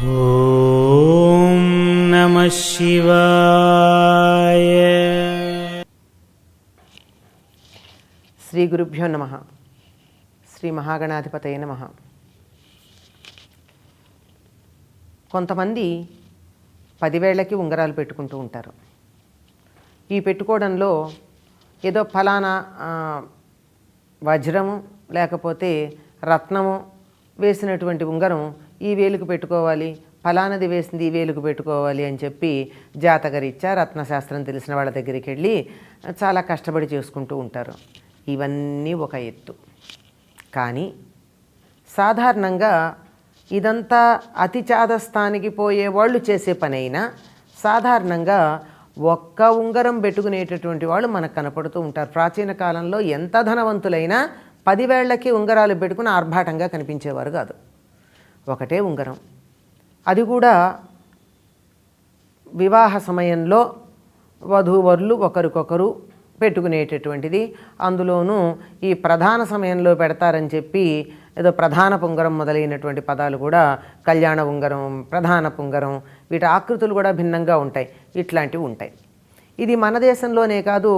ఓం నమ శివాయ. శ్రీ గురుభ్యో నమ శ్రీ మహాగణాధిపతయ నమ. కొంతమంది పదివేళ్ళకి ఉంగరాలు పెట్టుకుంటూ ఉంటారు. ఈ పెట్టుకోవడంలో ఏదో ఫలానా వజ్రము లేకపోతే రత్నము వేసినటువంటి ఉంగరం ఈ వేలుకు పెట్టుకోవాలి ఫలానది వేసింది ఈ వేలుకు పెట్టుకోవాలి అని చెప్పి జాతకరీత్యా రత్నశాస్త్రం తెలిసిన వాళ్ళ దగ్గరికి వెళ్ళి చాలా కష్టపడి చేసుకుంటూ ఉంటారు. ఇవన్నీ ఒక ఎత్తు. కానీ సాధారణంగా ఇదంతా అతి చాదస్థానికి పోయే వాళ్ళు చేసే పని అయినా సాధారణంగా ఒక్క ఉంగరం పెట్టుకునేటటువంటి వాళ్ళు మనకు కనపడుతూ ఉంటారు. ప్రాచీన కాలంలో ఎంత ధనవంతులైనా పదివేళ్ళకి ఉంగరాలు పెట్టుకుని ఆర్భాటంగా కనిపించేవారు కాదు. ఒకటే ఉంగరం. అది కూడా వివాహ సమయంలో వధూవరులు ఒకరికొకరు పెట్టుకునేటటువంటిది. అందులోనూ ఈ ప్రధాన సమయంలో పెడతారని చెప్పి ఏదో ప్రధాన పుంగరం మొదలైనటువంటి పదాలు కూడా కళ్యాణ ఉంగరం ప్రధాన పుంగరం వీటి ఆకృతులు కూడా భిన్నంగా ఉంటాయి. ఇట్లాంటివి ఉంటాయి. ఇది మన దేశంలోనే కాదు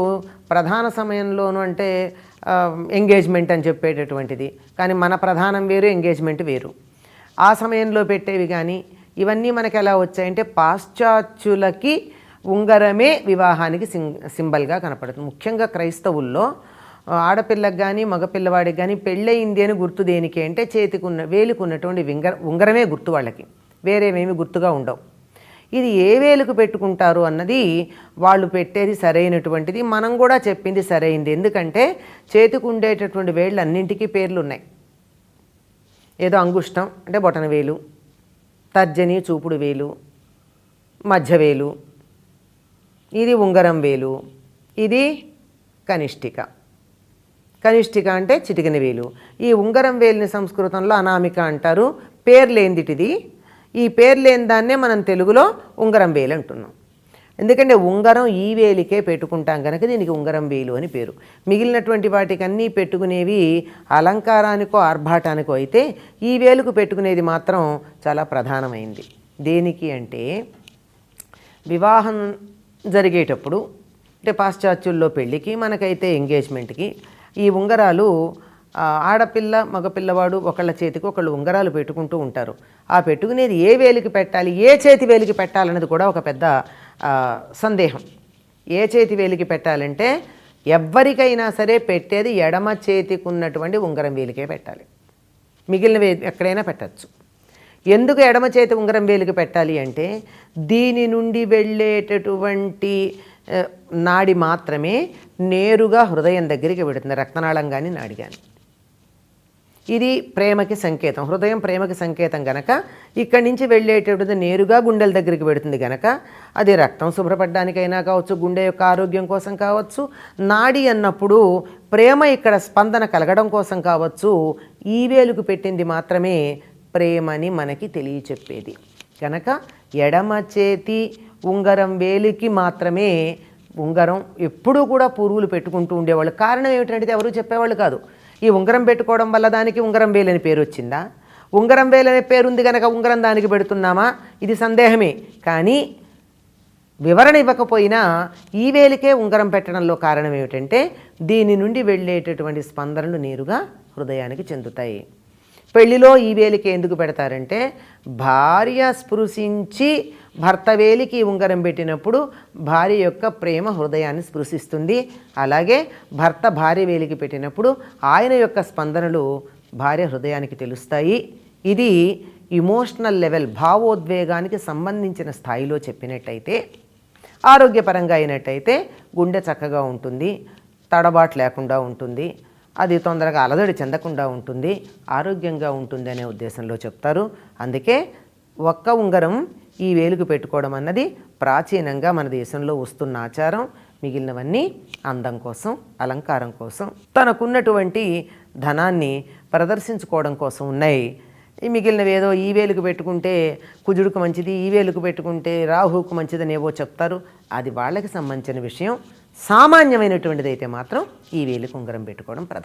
ప్రధాన సమయంలోనూ అంటే ఎంగేజ్మెంట్ అని చెప్పేటటువంటిది. కానీ మన ప్రధానం వేరు ఎంగేజ్మెంట్ వేరు. ఆ సమయంలో పెట్టేవి కానీ ఇవన్నీ మనకి ఎలా వచ్చాయంటే పాశ్చాత్యులకి ఉంగరమే వివాహానికి సిం సింబల్గా కనపడుతుంది. ముఖ్యంగా క్రైస్తవుల్లో ఆడపిల్లకి కానీ మగపిల్లవాడికి కానీ పెళ్ళయింది అని గుర్తు దేనికి అంటే చేతికి ఉన్న వేలికి ఉన్నటువంటి వింగర ఉంగరమే గుర్తు వాళ్ళకి. వేరేవేమి గుర్తుగా ఉండవు. ఇది ఏ వేలుకు పెట్టుకుంటారు అన్నది వాళ్ళు పెట్టేది సరైనటువంటిది మనం కూడా చెప్పింది సరైంది. ఎందుకంటే చేతికి ఉండేటటువంటి వేళ్ళు అన్నింటికీ పేర్లు ఉన్నాయి ఏదో అంగుష్టం అంటే బొటన వేలు తర్జని చూపుడు వేలు మధ్యవేలు ఇది ఉంగరం వేలు ఇది కనిష్టిక. కనిష్టిక అంటే చిటికిన వేలు. ఈ ఉంగరం వేలుని సంస్కృతంలో అనామిక అంటారు. పేర్లేందిటిది? ఈ పేరు లేని దాన్నే మనం తెలుగులో ఉంగరం వేలు అంటున్నాం. ఎందుకంటే ఉంగరం ఈ వేలికే పెట్టుకుంటాం కనుక దీనికి ఉంగరం వేలు అని పేరు. మిగిలినటువంటి వాటికన్నీ పెట్టుకునేవి అలంకారానికో ఆర్భాటానికో అయితే ఈ వేలుకు పెట్టుకునేది మాత్రం చాలా ప్రధానమైంది. దేనికి అంటే వివాహం జరిగేటప్పుడు అంటే పాశ్చాత్యుల్లో పెళ్ళికి మనకైతే ఎంగేజ్మెంట్కి ఈ ఉంగరాలు ఆడపిల్ల మగపిల్లవాడు ఒకళ్ళ చేతికి ఒకళ్ళు ఉంగరాలు పెట్టుకుంటూ ఉంటారు. ఆ పెట్టుకునేది ఏ వేలికి పెట్టాలి ఏ చేతి వేలికి పెట్టాలన్నది కూడా ఒక పెద్ద సందేహం. ఏ చేతి వేలికి పెట్టాలంటే ఎవ్వరికైనా సరే పెట్టేది ఎడమ చేతికి ఉన్నటువంటి ఉంగరం వేలికే పెట్టాలి. మిగిలినవి ఎక్కడైనా పెట్టచ్చు. ఎందుకు ఎడమ చేతి ఉంగరం వేలికి పెట్టాలి అంటే దీని నుండి వెళ్ళేటటువంటి నాడి మాత్రమే నేరుగా హృదయం దగ్గరికి పెడుతుంది రక్తనాళం కానీ నాడి కానీ ఇది ప్రేమకి సంకేతం హృదయం ప్రేమకి సంకేతం గనక. ఇక్కడి నుంచి వెళ్ళేటటువంటిది నేరుగా గుండెల దగ్గరికి పెడుతుంది గనక. అది రక్తం శుభ్రపడడానికైనా కావచ్చు గుండె యొక్క ఆరోగ్యం కోసం కావచ్చు నాడి అన్నప్పుడు ప్రేమ ఇక్కడ స్పందన కలగడం కోసం కావచ్చు ఈ వేలుకు పెట్టింది మాత్రమే ప్రేమని మనకి తెలియచెప్పేది. కనుక ఎడమ చేతి ఉంగరం వేలికి మాత్రమే ఉంగరం ఎప్పుడూ కూడా పూర్వులు పెట్టుకుంటూ ఉండేవాళ్ళు. కారణం ఏమిటంటే ఎవరు చెప్పేవాళ్ళు కాదు. ఈ ఉంగరం పెట్టుకోవడం వల్ల దానికి ఉంగరం వేలు అని పేరు వచ్చిందా? ఉంగరం వేలనే పేరుంది కనుక ఉంగరం దానికి పెడుతున్నామా? ఇది సందేహమే. కానీ వివరణ ఇవ్వకపోయినా ఈ వేలికే ఉంగరం పెట్టడంలో కారణం ఏమిటంటే దీని నుండి వెళ్ళేటటువంటి స్పందనలు నేరుగా హృదయానికి చెందుతాయి. పెళ్ళిలో ఈ వేలికి ఎందుకు పెడతారంటే భార్య స్పృశించి భర్త వేలికి ఉంగరం పెట్టినప్పుడు భార్య యొక్క ప్రేమ హృదయాన్ని స్పృశిస్తుంది. అలాగే భర్త భార్య వేలికి పెట్టినప్పుడు ఆయన యొక్క స్పందనలు భార్య హృదయానికి తెలుస్తాయి. ఇది ఇమోషనల్ లెవెల్ భావోద్వేగానికి సంబంధించిన స్థాయిలో చెప్పినట్టయితే ఆరోగ్యపరంగా అయినట్టయితే గుండె చక్కగా ఉంటుంది తడబాటు లేకుండా ఉంటుంది. అది తొందరగా అలదడి చెందకుండా ఉంటుంది ఆరోగ్యంగా ఉంటుంది అనే ఉద్దేశంలో చెప్తారు. అందుకే ఒక్క ఉంగరం ఈ వేలుకు పెట్టుకోవడం అన్నది ప్రాచీనంగా మన దేశంలో వస్తున్న ఆచారం. మిగిలినవన్నీ అందం కోసం అలంకారం కోసం తనకున్నటువంటి ధనాన్ని ప్రదర్శించుకోవడం కోసం ఉన్నాయి. ఈ మిగిలినవి ఏదో ఈ వేలుకు పెట్టుకుంటే కుజుడుకు మంచిది ఈ వేలుకు పెట్టుకుంటే రాహుకు మంచిదని ఏవో చెప్తారు. అది వాళ్ళకి సంబంధించిన విషయం. సామాన్యమైనటువంటిది అయితే మాత్రం ఈ వేలుకు ఉంగరం పెట్టుకోవడం ప్రధానం.